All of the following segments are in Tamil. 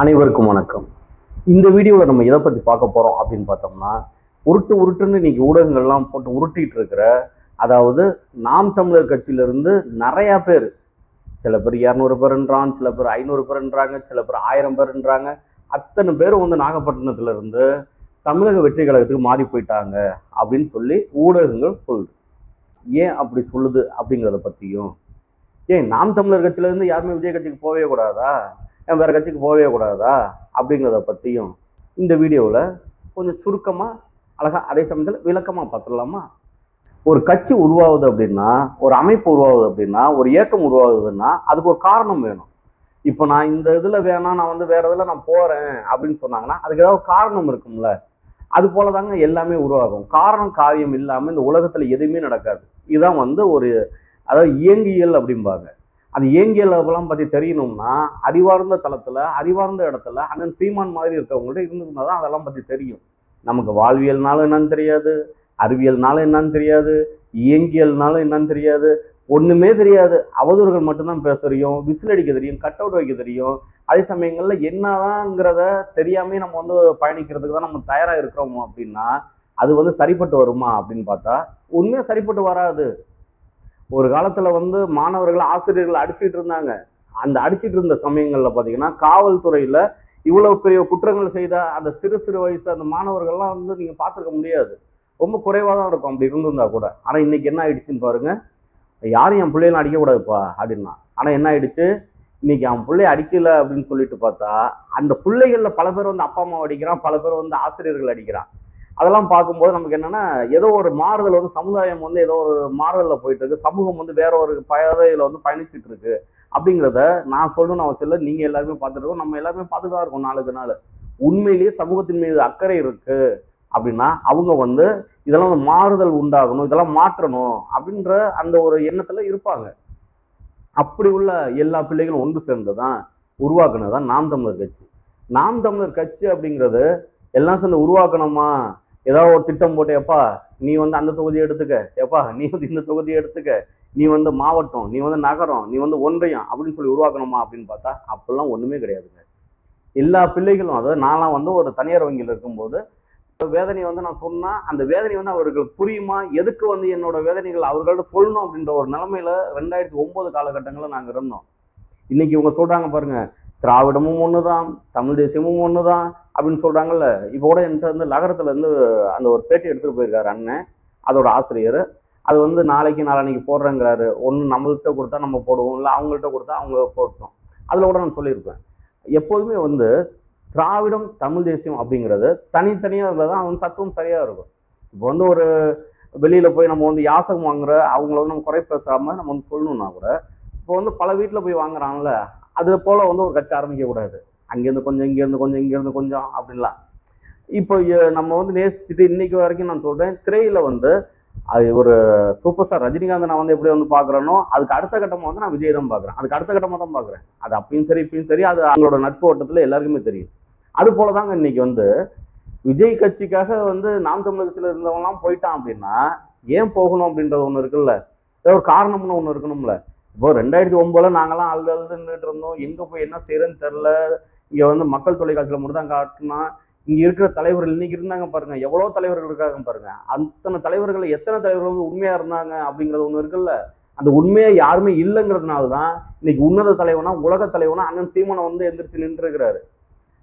அனைவருக்கும் வணக்கம். இந்த வீடியோவில் நம்ம எதை பற்றி பார்க்க போகிறோம் அப்படின்னு பார்த்தோம்னா உருட்டு உருட்டுன்னு இன்னைக்கு ஊடகங்கள்லாம் போட்டு உருட்டிட்டு இருக்கிற அதாவது நாம் தமிழர் கட்சியிலிருந்து நிறையா பேர் சில பேர் இரநூறு பேருன்றான் சில பேர் ஐநூறு பேருன்றாங்க சில பேர் ஆயிரம் பேருன்றாங்க அத்தனை பேரும் வந்து நாகப்பட்டினத்துலேருந்து தமிழக வெற்றி கழகத்துக்கு மாறி போயிட்டாங்க அப்படின்னு சொல்லி ஊடகங்கள் சொல்லுது. ஏன் அப்படி சொல்லுது அப்படிங்கிறத பற்றியும் ஏன் நாம் தமிழர் கட்சியிலேருந்து யாருமே விஜய் கட்சிக்கு போகவே கூடாதா? வேறு கட்சிக்கு போகவே கூடாதா? அப்படிங்கிறத பற்றியும் இந்த வீடியோவில் கொஞ்சம் சுருக்கமாக அழகாக அதே சமயத்தில் விளக்கமாக பார்த்துடலாமா? ஒரு கட்சி உருவாகுது அப்படின்னா ஒரு அமைப்பு உருவாகுது அப்படின்னா ஒரு இயக்கம் உருவாகுதுன்னா அதுக்கு ஒரு காரணம் வேணும். இப்போ நான் இந்த இதில் வேணாம் நான் வந்து வேறு இதில் நான் போகிறேன் அப்படின்னு சொன்னாங்கன்னா அதுக்கு ஏதாவது காரணம் இருக்கும்ல. அது போல தாங்க எல்லாமே உருவாகும். காரணம் காரியம் இல்லாமல் இந்த உலகத்தில் எதுவுமே நடக்காது. இதுதான் வந்து ஒரு அதாவது இயங்கியல் அப்படிம்பாங்க. அது இயங்கியல் அதெல்லாம் பற்றி தெரியணும்னா அறிவார்ந்த தளத்தில் அறிவார்ந்த இடத்துல அண்ணன் சீமான் மாதிரி இருக்கவங்கள்ட்ட இருந்திருந்தால் தான் அதெல்லாம் பற்றி தெரியும். நமக்கு வாழ்வியல்னாலும் என்னன்னு தெரியாது அறிவியல்னாலும் என்னன்னு தெரியாது இயங்கியல்னாலும் என்னன்னு தெரியாது ஒன்றுமே தெரியாது. அவதூறுகள் மட்டும்தான் பேச தெரியும் விசில் அடிக்க தெரியும் கட் அவுட் வைக்க தெரியும். அதே சமயங்களில் என்னதாங்கிறத தெரியாமே நம்ம வந்து பயணிக்கிறதுக்கு தான் நம்ம தயாராக இருக்கிறோம் அப்படின்னா அது வந்து சரிப்பட்டு வருமா அப்படின்னு பார்த்தா உண்மையாக சரிப்பட்டு வராது. ஒரு காலத்தில் வந்து மாணவர்கள் ஆசிரியர்கள் அடிச்சுட்டு இருந்தாங்க. அந்த அடிச்சுட்டு இருந்த சமயங்களில் பார்த்தீங்கன்னா காவல்துறையில் இவ்வளவு பெரிய குற்றங்கள் செய்த அந்த சிறு சிறு வயசு அந்த மாணவர்கள்லாம் வந்து நீங்கள் பார்த்துருக்க முடியாது. ரொம்ப குறைவாக தான் இருக்கும். அப்படி இருந்திருந்தா கூட. ஆனால் இன்னைக்கு என்ன ஆயிடுச்சுன்னு பாருங்க. யாரும் என் பிள்ளையெல்லாம் அடிக்கக்கூடாதுப்பா அப்படின்னா. ஆனால் என்ன ஆயிடுச்சு? இன்னைக்கு அவன் பிள்ளைய அடிக்கல அப்படின்னு சொல்லிட்டு பார்த்தா அந்த பிள்ளைகளில் பல பேர் வந்து அப்பா அம்மா அடிக்கிறான் பல பேர் வந்து ஆசிரியர்கள் அடிக்கிறான். அதெல்லாம் பார்க்கும்போது நமக்கு என்னன்னா ஏதோ ஒரு மாறுதல் வந்து சமுதாயம் வந்து ஏதோ ஒரு மாறுதலில் போயிட்டு இருக்கு சமூகம் வந்து வேற ஒரு பாதையில வந்து பயணிச்சுட்டு இருக்கு அப்படிங்கிறத நான் சொல்லணும்னு அவசியம் இல்லை. நீங்க எல்லாருமே பார்த்துருக்கோம் நம்ம எல்லாருமே பார்த்துட்டு தான் இருக்கோம் நாளுக்கு நாள். உண்மையிலேயே சமூகத்தின் மீது அக்கறை இருக்கு அப்படின்னா அவங்க வந்து இதெல்லாம் வந்து மாறுதல் உண்டாகணும் இதெல்லாம் மாற்றணும் அப்படின்ற அந்த ஒரு எண்ணத்துல இருப்பாங்க. அப்படி உள்ள எல்லா பிள்ளைகளும் ஒன்று சேர்ந்துதான் உருவாக்குனது தான் நாம் தமிழர் கட்சி. நாம் தமிழர் கட்சி அப்படிங்கிறது எல்லாம் சேர்ந்து உருவாக்கணுமா? ஏதாவது ஒரு திட்டம் போட்டு எப்பா நீ வந்து அந்த தொகுதியை எடுத்துக்க. எப்பா நீ வந்து இந்த தொகுதியை எடுத்துக்க. நீ வந்து மாவட்டம் நீ வந்து நகரம் நீ வந்து ஒன்றியம் அப்படின்னு சொல்லி உருவாக்கணுமா அப்படின்னு பார்த்தா அப்படிலாம் ஒன்றுமே கிடையாதுங்க. எல்லா பிள்ளைகளும் அதாவது நான்லாம் வந்து ஒரு தனியார் வங்கியில் இருக்கும்போது வேதனையை வந்து நான் சொன்னால் அந்த வேதனை வந்து அவர்களுக்கு புரியுமா? எதுக்கு வந்து என்னோட வேதனைகள் அவர்கள்ட்ட சொல்லணும் அப்படின்ற ஒரு நிலமையில ரெண்டாயிரத்தி ஒன்பது காலகட்டங்களில் நாங்கள் இருந்தோம். இன்னைக்கு இவங்க சொல்கிறாங்க பாருங்கள் திராவிடமும் ஒன்று தான் தமிழ் தேசியமும் ஒன்று தான் அப்படின்னு சொல்கிறாங்கல்ல இப்போ கூட என்கிட்ட வந்து நகரத்துல இருந்து அந்த ஒரு பேட்டி எடுத்துகிட்டு போயிருக்காரு அண்ணன். அதோட ஆசிரியர். அது வந்து நாளைக்கு நாளான்னைக்கு போடுறேங்கிறாரு. ஒன்று நம்மள்கிட்ட கொடுத்தா நம்ம போடுவோம் இல்லை அவங்கள்ட்ட கொடுத்தா அவங்க போட்டோம் அதில் கூட நான் சொல்லியிருப்பேன். எப்போதுமே வந்து திராவிடம் தமிழ் தேசியம் அப்படிங்கிறது தனித்தனியாக இருந்தால் தான் அவன் தத்துவம் சரியாக இருக்கும். இப்போ வந்து ஒரு வெளியில் போய் நம்ம வந்து யாசகம் வாங்குற அவங்கள வந்து நம்ம குறை பேசாமல் நம்ம வந்து சொல்லணும்னா கூட இப்போ வந்து பல வீட்டில் போய் வாங்குறாங்கல்ல அது போல் வந்து ஒரு கட்சி ஆரம்பிக்கக்கூடாது அங்கேருந்து கொஞ்சம் இங்கேருந்து கொஞ்சம் இங்கேருந்து கொஞ்சம் அப்படின்லாம். இப்போ நம்ம வந்து நேசிச்சுட்டு இன்னைக்கு வரைக்கும் நான் சொல்கிறேன் திரையில் வந்து அது ஒரு சூப்பர் ஸ்டார் ரஜினிகாந்த் நான் வந்து எப்படி வந்து பார்க்குறேனோ அதுக்கு அடுத்த கட்டமாக வந்து நான் விஜய் தான் பார்க்குறேன் அதுக்கு அடுத்த கட்டமாக தான் பார்க்குறேன் அது அப்பயும் சரி இப்பயும் சரி அது அவங்களோட நட்பு ஓட்டத்தில் எல்லாருக்குமே தெரியும். அது போல தாங்க இன்னைக்கு வந்து விஜய் கட்சிக்காக வந்து நாம் தமிழகத்தில் கட்சியில் இருந்தவங்கலாம் போயிட்டான் அப்படின்னா ஏன் போகணும் அப்படின்றது ஒன்று இருக்குல்ல? ஏதோ ஒரு காரணம்னு ஒன்று இருக்கணும்ல? இப்போ ரெண்டாயிரத்தி ஒன்பதுல நாங்கெல்லாம் அழுது அழுது நின்றுட்டு இருந்தோம். எங்கே போய் என்ன செய்யறேன்னு தெரில இங்கே வந்து மக்கள் தொலைக்காட்சியில் மட்டும் தான் காட்டினா இங்கே இருக்கிற தலைவர்கள் இன்னைக்கு இருந்தாங்க பாருங்க. எவ்வளோ தலைவர்கள் இருக்காங்க பாருங்க. அத்தனை தலைவர்கள் எத்தனை தலைவர்கள் வந்து உண்மையாக இருந்தாங்க அப்படிங்கிறது ஒன்று இருக்குல்ல. அந்த உண்மையை யாருமே இல்லைங்கிறதுனால தான் இன்னைக்கு உன்னத தலைவனா உலக தலைவனா அண்ணன் சீமானை வந்து எந்திரிச்சு நின்று இருக்கிறாரு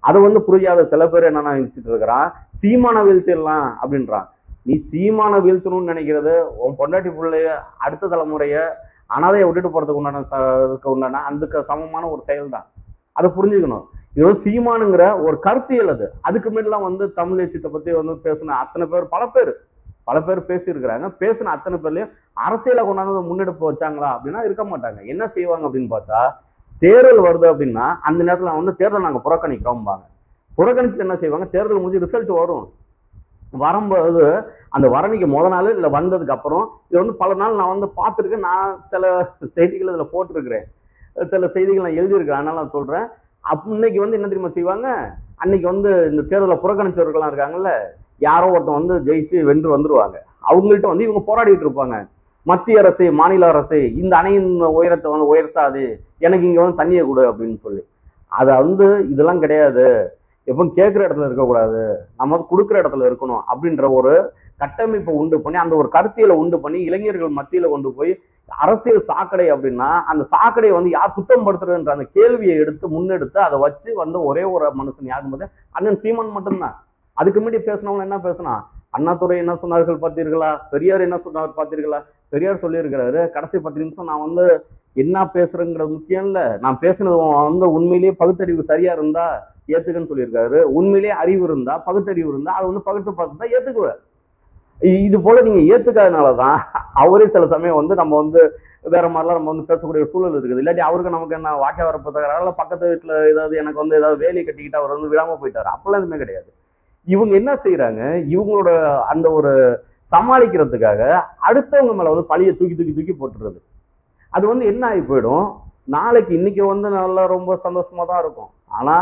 அதை வந்து புரியாத சில பேர் என்னென்ன நினைச்சிட்டு இருக்கிறான் சீமானை வீழ்த்திடலாம் அப்படின்றான் நீ சீமானை வீழ்த்தணும்னு நினைக்கிறது உன் பொண்டாட்டி பிள்ளைய அடுத்த தலைமுறையை அனாதையை விட்டுட்டு போகிறதுக்கு உண்டான ச- இதுக்கு உண்டான அதுக்கு சமமான ஒரு செயல் தான் அதை புரிஞ்சுக்கணும். இது சீமானுங்கிற ஒரு கருத்தியல் அது. அதுக்கு மேலாம் வந்து தமிழ் தேசியத்தை பற்றி வந்து பேசின அத்தனை பேர் பல பேர் பல பேர் பேசியிருக்கிறாங்க. பேசின அத்தனை பேர்லையும் அரசியலை கொண்டாந்து முன்னெடுப்பு வச்சாங்களா அப்படின்னா இருக்க மாட்டாங்க. என்ன செய்வாங்க அப்படின்னு பார்த்தா தேர்தல் வருது அப்படின்னா அந்த நேரத்தில் வந்து தேர்தல் நாங்கள் புறக்கணிக்கிறோம்பாங்க. புறக்கணிச்சு என்ன செய்வாங்க? தேர்தல் முடிஞ்சு ரிசல்ட் வரும். வரும்போது அந்த வரணிக்கு முத நாள் இல்லை வந்ததுக்கு அப்புறம் இது வந்து பல நாள் நான் வந்து பார்த்துருக்கேன். நான் சில செய்திகள் இதில் போட்டிருக்கிறேன். சில செய்திகள் நான் எழுதியிருக்கேன். அதனால நான் சொல்கிறேன் அப் இன்னைக்கு வந்து என்ன தெரியுமா செய்வாங்க? அன்னைக்கு வந்து இந்த தேர்தலை புறக்கணிச்சவர்கள்லாம் இருக்காங்கல்ல யாரோ ஒருத்தன் வந்து ஜெயிச்சு வென்று வந்துடுவாங்க அவங்கள்ட்ட வந்து இவங்க போராடிட்டு இருப்பாங்க. மத்திய அரசு மாநில அரசு இந்த அணையின் உயரத்தை வந்து உயர்த்தாது. எனக்கு இங்கே வந்து தண்ணியை கொடு அப்படின்னு சொல்லி. அதை வந்து இதெல்லாம் கிடையாது. எப்போ கேட்குற இடத்துல இருக்கக்கூடாது. நம்ம கொடுக்குற இடத்துல இருக்கணும் அப்படின்ற ஒரு கட்டமைப்பை உண்டு பண்ணி அந்த ஒரு கருத்தியலை உண்டு பண்ணி இளைஞர்கள் மத்தியில கொண்டு போய் அரசியல் சாக்கடை அப்படின்னா அந்த சாக்கடையை வந்து யார் சுத்தம் படுத்துறதுன்ற அந்த கேள்வியை எடுத்து முன்னெடுத்து அதை வச்சு வந்து ஒரே ஒரு மனுஷன் யாருன்னு பார்த்தா அண்ணன் சீமான் மட்டும்தான். அதுக்கு முன்னாடி பேசினவங்க என்ன பேசினா அண்ணாதுரை என்ன சொன்னார்கள் பார்த்தீர்களா? பெரியார் என்ன சொன்னார் பார்த்தீர்களா? பெரியார் சொல்லியிருக்கிறாரு கடைசி பத்து நிமிஷம் நான் வந்து என்ன பேசுறேங்கிறது முக்கியம் இல்லை. நான் பேசுனது வந்து உண்மையிலேயே பகுத்தறிவு சரியா இருந்தா ஏத்துக்குன்னு சொல்லியிருக்காரு. உண்மையிலேயே அறிவு இருந்தா பகுத்தறிவு இருந்தா அதை வந்து பகுத்து பார்த்து தான் ஏத்துக்குவார் இது போல நீங்க ஏத்துக்காதனாலதான் அவரே சில சமயம் வந்து நம்ம வந்து வேற மாதிரிலாம் நம்ம வந்து பேசக்கூடிய சூழல் இருக்குது. இல்லாட்டி அவருக்கு நமக்கு என்ன வாக்கிய வரப்பு தகராறு பக்கத்து வீட்டுல ஏதாவது எனக்கு வந்து ஏதாவது வேலையை கட்டிக்கிட்டு அவர் வந்து விடாம போயிட்டாரு? அப்பெல்லாம் எதுவுமே கிடையாது. இவங்க என்ன செய்யறாங்க இவங்களோட அந்த ஒரு சமாளிக்கிறதுக்காக அடுத்தவங்க மேல வந்து பழியை தூக்கி தூக்கி தூக்கி போட்டுறது. அது வந்து என்ன ஆகி போயிடும்? நாளைக்கு இன்னைக்கு வந்து நல்லா ரொம்ப சந்தோஷமா தான் இருக்கும். ஆனா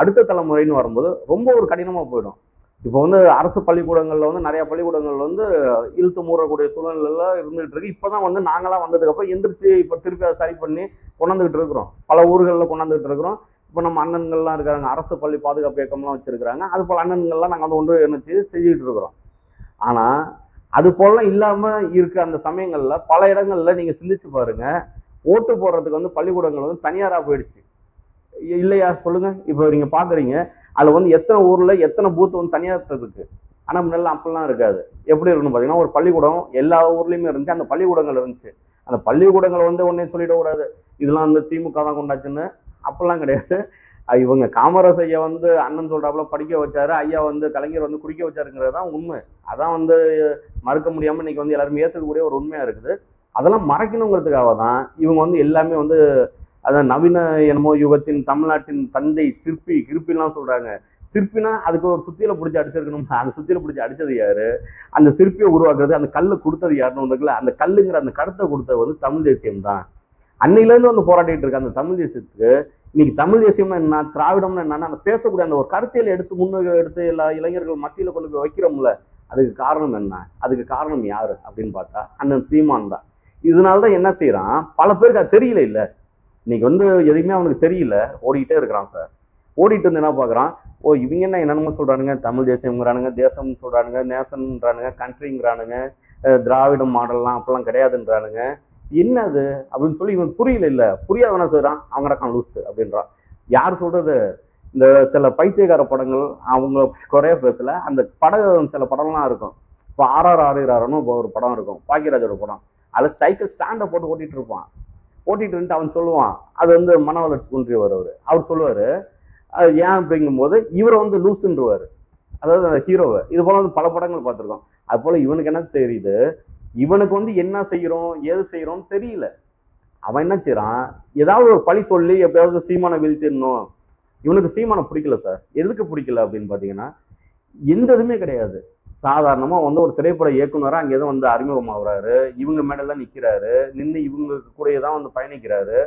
அடுத்த தலைமுறைன்னு வரும்போது ரொம்ப ஒரு கடினமாக போயிடும். இப்போ வந்து அரசு பள்ளிக்கூடங்களில் வந்து நிறைய பள்ளிக்கூடங்கள்ல வந்து இழுத்து மூடக்கூடிய சூழ்நிலையில இருந்துகிட்டு இருக்கு. இப்போ தான் வந்து நாங்களாம் வந்ததுக்கப்புறம் எந்திரிச்சு இப்போ திருப்பி அதை சரி பண்ணி கொண்டாந்துக்கிட்டு இருக்கிறோம். பல ஊர்களில் கொண்டாந்துக்கிட்டு இருக்கிறோம். இப்போ நம்ம அண்ணன்கள்லாம் இருக்காங்க. அரசு பள்ளி பாதுகாப்பு இயக்கம்லாம் வச்சிருக்கிறாங்க. அது போல் அண்ணன்கள்லாம் நாங்கள் வந்து ஒன்று நினைச்சு செஞ்சுக்கிட்டு இருக்கிறோம். ஆனால் அது போலலாம் இல்லாமல் இருக்க அந்த சமயங்களில் பல இடங்களில் நீங்கள் சிந்திச்சு பாருங்கள் ஓட்டு போடுறதுக்கு வந்து பள்ளிக்கூடங்கள் வந்து தனியாராக போயிடுச்சு. இல்லையா? சொல்லுங்க. இப்போ நீங்க பாக்குறீங்க. அதுல வந்து எத்தனை ஊர்ல எத்தனை பூத் வந்து தனியார் இருக்கு? ஆனா முன்னெல்லாம் அப்படிலாம் இருக்காது. எப்படி இருக்குன்னு பாத்தீங்கன்னா ஒரு பள்ளிக்கூடம் எல்லா ஊர்லயுமே இருந்துச்சு. அந்த பள்ளிக்கூடங்கள் இருந்துச்சு. அந்த பள்ளிக்கூடங்களை வந்து ஒன்னே சொல்லிடக்கூடாது இதெல்லாம் வந்து திமுக தான் கொண்டாச்சுன்னு. அப்படிலாம் கிடையாது. இவங்க காமராஜ் ஐயா வந்து அண்ணன் சொல்றாப்புல படிக்க வச்சாரு. ஐயா வந்து கலைஞர் வந்து குடிக்க வச்சாருங்கிறது தான் உண்மை. அதான் வந்து மறுக்க முடியாம இன்னைக்கு வந்து எல்லாருமே ஏத்துக்கக்கூடிய ஒரு உண்மையா இருக்குது. அதெல்லாம் மறைக்கணுங்கிறதுக்காக தான் இவங்க வந்து எல்லாமே வந்து அதான் நவீன என்னமோ யுகத்தின் தமிழ்நாட்டின் தந்தை சிற்பி கிருப்பிலாம் சொல்றாங்க. சிற்பினா அதுக்கு ஒரு சுத்தியில பிடிச்சி அடிச்சிருக்கணும். அந்த சுத்தியில பிடிச்சி அடிச்சது யாரு? அந்த சிற்பியை உருவாக்குறது அந்த கல்லை கொடுத்தது யாருன்னு ஒன்று இருக்குல்ல? அந்த கல்லுங்கிற அந்த கருத்தை கொடுத்தது வந்து தமிழ் தேசியம் தான். அன்னையிலேருந்து வந்து போராடிட்டு இருக்க அந்த தமிழ் தேசியத்துக்கு. இன்னைக்கு தமிழ் தேசியம்னா என்ன? திராவிடம்னா என்னன்னா அந்த பேசக்கூடிய அந்த ஒரு கருத்தியல் எடுத்து முன்னுக்கு எடுத்து எல்லா இளைஞர்கள் மத்தியில் கொண்டு போய் வைக்கிறோம்ல அதுக்கு காரணம் என்ன? அதுக்கு காரணம் யாரு அப்படின்னு பார்த்தா அண்ணன் சீமான் தான். இதனால தான் என்ன செய்யறான்? பல பேருக்கு அது தெரியல இல்லை. இன்னைக்கு வந்து எதுவுமே அவனுக்கு தெரியல. ஓடிக்கிட்டே இருக்கிறான் சார் ஓடிட்டு வந்து என்ன பார்க்குறான்? ஓ இவங்க என்ன என்னென்னமோ சொல்கிறானுங்க தமிழ் தேசியங்கிறானுங்க தேசம்னு சொல்கிறானுங்க நேசன்ன்றானுங்க கண்ட்ரிங்கிறானுங்க திராவிட திராவிடம் மாடல்லாம் அப்பெல்லாம் கிடையாதுன்றானுங்க. என்ன அது அப்படின்னு சொல்லி இவன் புரியல இல்ல. புரியாதவன அவங்க நடக்கான் லூஸ் அப்படின்றான். யார் சொல்கிறது இந்த சில பைத்தியக்கார படங்கள் அவங்க குறைய பேசல. அந்த படம் சில படம்லாம் இருக்கும். இப்போ ஆர்ஆர் ஆறுகிறாரன்னு இப்போ ஒரு படம் இருக்கும். பாக்கியராஜோட படம். அதில் சைக்கிள் ஸ்டாண்டை போட்டு ஓட்டிகிட்டு இருப்பான். ஓட்டிகிட்டு இருந்துட்டு அவன் சொல்லுவான். அது வந்து மன வளர்ச்சி குன்றியவர் அவர். அவர் சொல்லுவார் அது ஏன் அப்படிங்கும்போது இவரை வந்து லூசுன்றவாரு. அதாவது அந்த ஹீரோவை. இது போல வந்து பல படங்கள் பார்த்துருக்கோம். அது போல் இவனுக்கு என்ன தெரியுது? இவனுக்கு வந்து என்ன செய்கிறோம் ஏது செய்கிறோம்னு தெரியல. அவன் என்ன செய்கிறான் ஏதாவது ஒரு பழி சொல்லி எப்படியாவது சீமானை வீழ்த்திடணும். இவனுக்கு சீமானை பிடிக்கல சார். எதுக்கு பிடிக்கல அப்படின்னு பார்த்தீங்கன்னா எந்த இதுவுமே கிடையாது. சாதாரணமாக வந்து ஒரு திரைப்பட இயக்குனராக அங்கே தான் வந்து அறிமுகமாகறாரு. இவங்க மேடல நிற்கிறாரு நின்று இவங்க கூடயே தான் வந்து பயணிக்கிறாரு.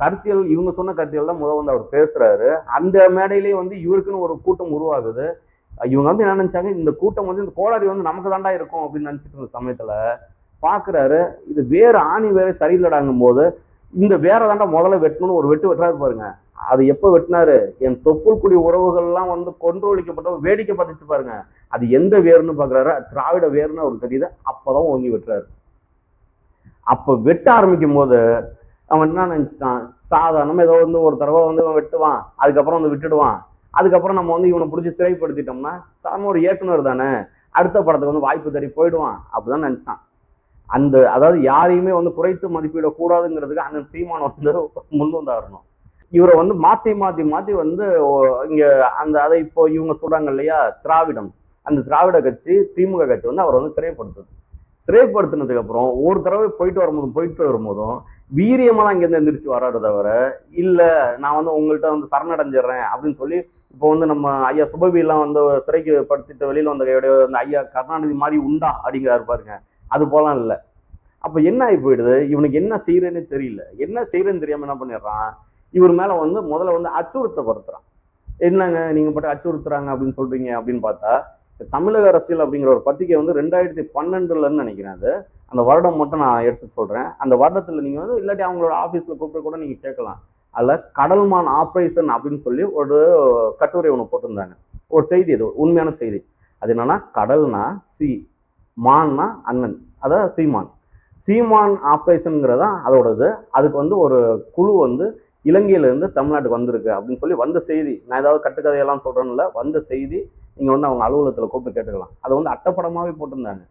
கருத்தியல் இவங்க சொன்ன கருத்தியல் தான் முதல் வந்து அவர் பேசுகிறாரு அந்த மேடையிலேயே வந்து இவருக்குன்னு ஒரு கூட்டம் உருவாகுது. இவங்க வந்து என்ன நினச்சாங்க? இந்த கூட்டம் வந்து இந்த கோளாரி வந்து நமக்கு தாண்டா இருக்கும் அப்படின்னு நினச்சிட்டு இருந்த சமயத்தில் பார்க்குறாரு இது வேறு ஆணி வேறு சரியில்லடாங்கும் போது இந்த வேற தாண்டா முதல்ல வெட்டணும்னு ஒரு வெட்டு வெட்டுறாரு பாருங்க. அது எப்போ வெட்டினாரு? என் தொப்புள் குடி உறவுகள்லாம் வந்து கொன்றொழிக்கப்பட்ட வேடிக்கை பார்த்துச்சு பாருங்க. அது எந்த வேர்னு பாக்குறாரு? திராவிட வேர்னு அவருக்கு தெரியுது. அப்பதான் ஓங்கி வெட்டுறாரு. அப்ப வெட்ட ஆரம்பிக்கும் போது அவன் என்ன நினைச்சிட்டான்? சாதாரணமா ஏதோ வந்து ஒரு தடவை வந்து அவன் வெட்டுவான். அதுக்கப்புறம் வந்து விட்டுடுவான். அதுக்கப்புறம் நம்ம வந்து இவனை பிடிச்சி சிறைப்படுத்திட்டோம்னா சாம ஒரு இயக்குனர் தானே. அடுத்த படத்துக்கு வந்து வாய்ப்பு தேடி போயிடுவான். அப்படிதான் நினைச்சான். அந்த அதாவது யாரையுமே வந்து குறைத்து மதிப்பிடக்கூடாதுங்கிறதுக்கு அண்ணன் சீமான் வந்து முன் வந்தாரணும். இவரை வந்து மாத்தி மாத்தி மாத்தி வந்து ஓ- இங்க அந்த அதை இப்போ இவங்க சொல்றாங்க இல்லையா திராவிடம். அந்த திராவிட கட்சி திமுக கட்சி வந்து அவரை வந்து சிறைப்படுத்துது. சிறைப்படுத்தினதுக்கு அப்புறம் ஒரு தடவை போயிட்டு வரும்போதும் போயிட்டு வரும்போதும் வீரியமா தான் இங்கேருந்து எந்திரிச்சு வராரு தவிர இல்ல நான் வந்து உங்கள்கிட்ட வந்து சரணடைஞ்சிடுறேன் அப்படின்னு சொல்லி இப்போ வந்து நம்ம ஐயா சுபவியெல்லாம் வந்து சிறைக்கு படுத்திட்டு வெளியில வந்த கையோட அந்த ஐயா கருணாநிதி மாதிரி உண்டா அப்படிங்கிறாரு பாருங்க. அது போலாம் இல்லை. அப்போ என்ன ஆகி போயிடுது? இவனுக்கு என்ன செய்யறேன்னு தெரியல. என்ன செய்யறேன்னு தெரியாமல் என்ன பண்ணிடுறான்? இவர் மேலே வந்து முதல்ல வந்து அச்சுறுத்தப்படுத்துறான். என்னங்க நீங்கள் மட்டும் அச்சுறுத்துறாங்க அப்படின்னு சொல்றீங்க அப்படின்னு பார்த்தா தமிழக அரசியல் அப்படிங்கிற ஒரு பத்திரிகை வந்து ரெண்டாயிரத்தி பன்னெண்டுலன்னு நினைக்கிறேன் அது. அந்த வருடம் மட்டும் நான் எடுத்து சொல்கிறேன் அந்த வருடத்தில் நீங்கள் வந்து இல்லாட்டி அவங்களோட ஆஃபீஸில் கூப்பிட்டு கூட நீங்கள் கேட்கலாம். அதில் கடல்மான் ஆப்ரேஷன் அப்படின்னு சொல்லி ஒரு கட்டுரை ஒன்று போட்டிருந்தாங்க. ஒரு செய்தி இது உண்மையான செய்தி. அது என்னன்னா கடல்னா சி மான்னா அண்ணன் அதாவது சீமான். சீமான் ஆப்ரேஷனுங்கிறதா அதோடது. அதுக்கு வந்து ஒரு குழு வந்து இலங்கையிலேருந்து தமிழ்நாட்டுக்கு வந்திருக்கு அப்படின்னு சொல்லி வந்த செய்தி. நான் ஏதாவது கட்டுக்கதையெல்லாம் சொல்கிறேன்ல வந்த செய்தி நீங்கள் வந்து அவங்க அலுவலகத்தில் கூப்பிட்டு கேட்டுக்கலாம். அதை வந்து அட்டப்படமாகவே போட்டிருந்தாங்க.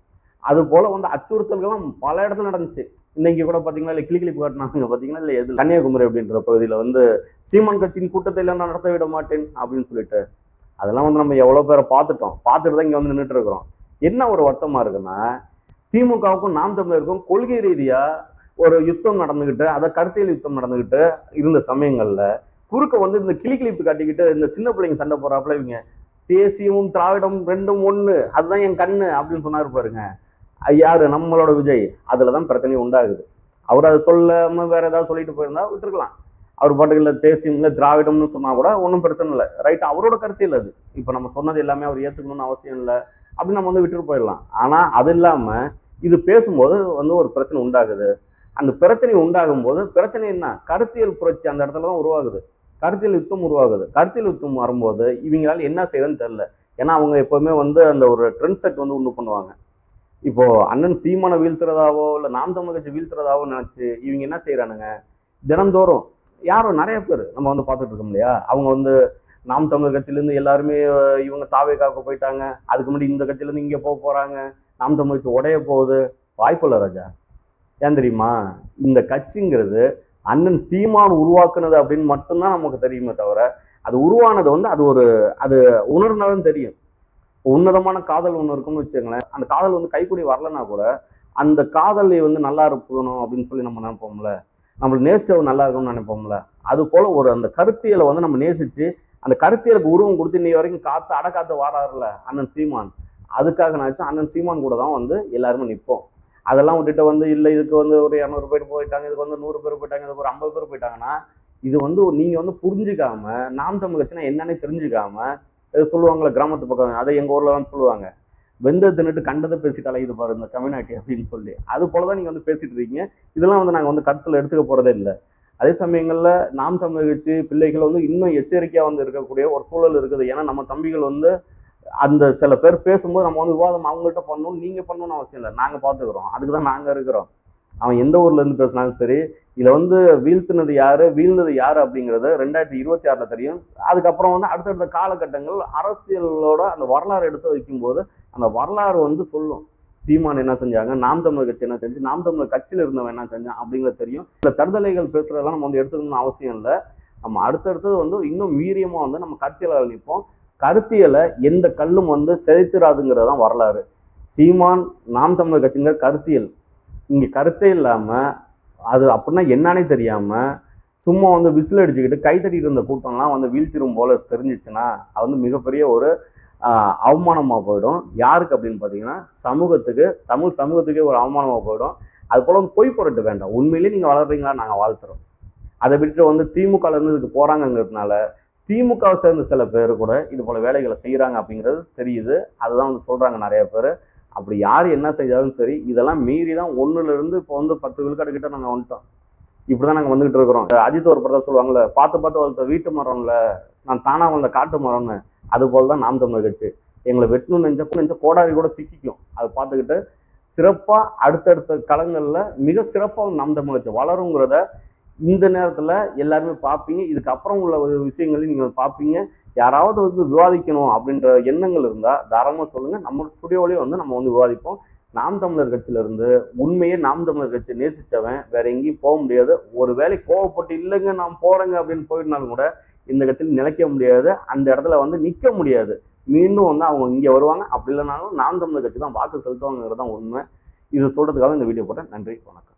அது போல் வந்து அச்சுறுத்தல்கள்லாம் பல இடத்துல நடந்துச்சு. இன்னைக்கு கூட பார்த்தீங்களா இல்லை கிளி கிளிப்பு காட்டினாங்க பார்த்தீங்கன்னா இல்லை எது கன்னியாகுமரி அப்படின்ற பகுதியில் வந்து சீமான் கட்சியின் கூட்டத்தை எல்லாம் நான் நடத்த விட மாட்டேன் அப்படின்னு சொல்லிட்டு. அதெல்லாம் வந்து நம்ம எவ்வளோ பேரை பார்த்துட்டோம். பார்த்துட்டு தான் இங்கே வந்து நின்றுட்டு இருக்கிறோம். என்ன ஒரு வருத்தமாக இருக்குன்னா திமுகவுக்கும் நாம் தமிழருக்கும் கொள்கை ரீதியாக ஒரு யுத்தம் நடந்துக்கிட்டு அதை கருத்தியல் யுத்தம் நடந்துக்கிட்டு இருந்த சமயங்களில் குறுக்க வந்து இந்த கிளி கிளிப்பு காட்டிக்கிட்டு இந்த சின்ன பிள்ளைங்க சண்டை போடுறாப்புல இவங்க தேசியமும் திராவிடம் ரெண்டும் ஒன்று அதுதான் என் கண்ணு அப்படின்னு சொன்னார் பாருங்க. யார் யாரு? நம்மளோட விஜய். அதில் தான் பிரச்சனை உண்டாகுது. அவர் அதை சொல்லாம வேற ஏதாவது சொல்லிட்டு போயிருந்தா விட்டுருக்கலாம். அவர் பாட்டுக்கு இல்லை தேசியம் இல்லை திராவிடம்னு சொன்னா கூட ஒன்றும் பிரச்சனை இல்லை. ரைட் அவரோட கருத்தியல் அது. இப்போ நம்ம சொன்னது எல்லாமே அவர் ஏற்றுக்கணும்னு அவசியம் இல்லை. அப்படின்னு நம்ம வந்து விட்டுட்டு போயிடலாம். ஆனால் அது இல்லாமல் இது பேசும்போது வந்து ஒரு பிரச்சனை உண்டாகுது. அந்த பிரச்சனை உண்டாகும் போது பிரச்சனை என்ன? கருத்தியல் புரட்சி அந்த இடத்துல தான் உருவாகுது. கருத்தியல் யுத்தம் உருவாகுது. கருத்தியல் யுத்தம் வரும்போது இவங்களால என்ன செய்யறதுன்னு தெரில ஏன்னா அவங்க எப்போவுமே வந்து அந்த ஒரு ட்ரெண்ட் செட் வந்து ஒன்று பண்ணுவாங்க. இப்போ அண்ணன் சீமானை வீழ்த்துறதாவோ இல்லை நாம் தமிழ் கட்சி வீழ்த்துறதாவோ நினச்சி இவங்க என்ன செய்கிறானுங்க தினந்தோறும் யாரோ நிறைய பேர் நம்ம வந்து பார்த்துட்டு இருக்கோம் இல்லையா? அவங்க வந்து நாம் தமிழர் கட்சியிலேருந்து எல்லாருமே இவங்க இவங்க காக்க போயிட்டாங்க. அதுக்கு முன்னாடி இந்த கட்சியிலேருந்து இங்கே போக போகிறாங்க நாம் தமிழ் உடைய போகுது. வாய்ப்பில்லை ராஜா. ஏன் தெரியுமா? இந்த கட்சிங்கிறது அண்ணன் சீமான் உருவாக்குனது அப்படின்னு மட்டும்தான் நமக்கு தெரியுமே தவிர அது உருவானது வந்து அது ஒரு அது உணர்ந்தாலும் தெரியும். உன்னதமான காதல் ஒன்று இருக்கும்னு வச்சுக்கோங்களேன். அந்த காதல் வந்து கைக்கூடி வரலனா கூட அந்த காதலை வந்து நல்லா இருக்கணும் அப்படின்னு சொல்லி நம்ம நினைப்போம்ல. நம்மளுக்கு நேர்ச்சவன் நல்லா இருக்கணும்னு நினைப்போம்ல. அது போல ஒரு அந்த கருத்தியலை வந்து நம்ம நேசிச்சு அந்த கருத்தியலுக்கு உருவம் கொடுத்து இன்னைய வரைக்கும் காத்து அடக்காத்து வாராருல அண்ணன் சீமான். அதுக்காக நினைச்சா அண்ணன் சீமான் கூட தான் வந்து எல்லாருமே நிற்போம் அதெல்லாம் விட்டுட்டு வந்து இல்லை இதுக்கு வந்து ஒரு இரநூறு பேர் போயிட்டாங்க இதுக்கு வந்து நூறு பேர் போயிட்டாங்க இதுக்கு ஒரு ஐம்பது பேர் போயிட்டாங்கன்னா இது வந்து நீங்கள் வந்து புரிஞ்சுக்காம நாம் தமிழ் கட்சினா என்னன்னே தெரிஞ்சுக்காம இது சொல்லுவாங்களே கிராமத்து பக்கம் அதை எங்கள் ஊரில் தான் சொல்லுவாங்க. வெந்த தின்னுட்டு கண்டதை பேசிட்டு அலையுது பாரு இந்த கம்யூனிட்டி அப்படின்னு சொல்லி. அது போலதான் நீங்கள் வந்து பேசிட்டு இருக்கீங்க. இதெல்லாம் வந்து நாங்கள் வந்து கருத்தில் எடுத்துக்க போகிறதே இல்லை. அதே சமயங்களில் நாம் தமிழ் கட்சி பிள்ளைகள் வந்து இன்னும் எச்சரிக்கையாக வந்து இருக்கக்கூடிய ஒரு சூழல் இருக்குது. ஏன்னா நம்ம தம்பிகள் வந்து அந்த சில பேர் பேசும்போது நம்ம வந்து விவாதம் அவங்கள்ட்ட பண்ணணும் நீங்கள் பண்ணணும்னு அவசியம் இல்லை. நாங்கள் பார்த்துக்குறோம் அதுக்கு தான் நாங்கள் இருக்கிறோம். அவன் எந்த ஊர்லேருந்து பேசினாலும் சரி இதில் வந்து வீழ்த்தினது யார் வீழ்ந்தது யார் அப்படிங்கிறது ரெண்டாயிரத்தி இருபத்தி ஆறில் தெரியும். அதுக்கப்புறம் வந்து அடுத்தடுத்த காலகட்டங்கள் அரசியலோட அந்த வரலாறு எடுத்து வைக்கும்போது அந்த வரலாறு வந்து சொல்லும். சீமான் என்ன செஞ்சாங்க? நாம் தமிழர் கட்சி என்ன செஞ்சு நாம் தமிழர் கட்சியில் இருந்தவன் என்ன செஞ்சான் அப்படிங்கிறது தெரியும். இந்த தருதலைகள் பேசுறதெல்லாம் நம்ம வந்து எடுத்துக்கணும்னு அவசியம் இல்லை. நம்ம அடுத்தடுத்தது வந்து இன்னும் வீரியமா வந்து நம்ம கருத்தியலால் நிற்போம் கருத்தியலை எந்த கல்லும் வந்து செதைத்திராதுங்கிறது தான் வரலாறு. சீமான் நாம் தமிழர் கட்சிங்கிற கருத்தியல். இங்கே கருத்தே இல்லாமல் அது அப்படின்னா என்னன்னே தெரியாமல் சும்மா வந்து விசில் அடிச்சுக்கிட்டு கை தட்டிட்டு இருந்த கூட்டம்லாம் வந்து வீழ்த்திரும் போல தெரிஞ்சிச்சுன்னா அது வந்து மிகப்பெரிய ஒரு அவமானமாக போயிடும். யாருக்கு அப்படின்னு பார்த்தீங்கன்னா சமூகத்துக்கு தமிழ் சமூகத்துக்கே ஒரு அவமானமாக போயிடும். அது போல் வந்து பொய் பொருட்டு வேண்டாம். உண்மையிலேயே நீங்கள் வளர்றீங்களா நாங்கள் வாழ்த்துறோம். அதை விட்டுட்டு வந்து திமுகலேருந்து இதுக்கு போகிறாங்கங்கிறதுனால திமுகவை சேர்ந்த சில பேர் கூட இது போல் வேலைகளை செய்கிறாங்க அப்படிங்கிறது தெரியுது. அதுதான் வந்து சொல்கிறாங்க நிறைய பேர். அப்படி யார் என்ன செஞ்சாலும் சரி இதெல்லாம் மீறி தான் ஒன்றுலேருந்து இப்போ வந்து பத்து விழுக்காடு கிட்ட நாங்கள் வந்துட்டோம். இப்படி தான் நாங்கள் வந்துகிட்டு இருக்கிறோம். அஜித் ஒரு படத்தை சொல்லுவாங்கல்ல பார்த்து பார்த்து வளர்த்த வீட்டு மரம்ல நான் தானாக வளர்ந்த காட்டு மரம்னு. அதுபோல் தான் நாம் தமிழர் கட்சி. எங்களை வெட்டணும்னு நினைச்ச நினைச்ச கோடாரி கூட சிக்கிக்கும். அதை பார்த்துக்கிட்டு சிறப்பாக அடுத்தடுத்த காலங்களில் மிக சிறப்பாக நாம் தமிழ் கட்சி வளருங்கிறத இந்த நேரத்தில் எல்லாருமே பார்ப்பீங்க. இதுக்கப்புறம் உள்ள ஒரு விஷயங்களையும் நீங்கள் பார்ப்பீங்க. யாராவது வந்து விவாதிக்கணும் அப்படின்ற எண்ணங்கள் இருந்தால் தாராளமாக சொல்லுங்கள் நம்ம ஸ்டுடியோலேயே வந்து நம்ம வந்து விவாதிப்போம். நாம் தமிழர் கட்சியிலேருந்து உண்மையே நாம் தமிழர் கட்சி நேசித்தவன் வேற எங்கேயும் போக முடியாது. ஒரு வேலை கோவப்பட்டு இல்லைங்க நான் போகிறேங்க அப்படின்னு போயிருந்தாலும் கூட இந்த கட்சியில் நிலைக்க முடியாது. அந்த இடத்துல வந்து நிற்க முடியாது. மீண்டும் வந்து அவங்க இங்கே வருவாங்க. அப்படி இல்லைனாலும் நாம் தமிழர் கட்சி தான் வாக்கு செலுத்துவாங்கிறது தான் உண்மை. இது சொல்கிறதுக்காக இந்த வீடியோ போட்டேன். நன்றி. வணக்கம்.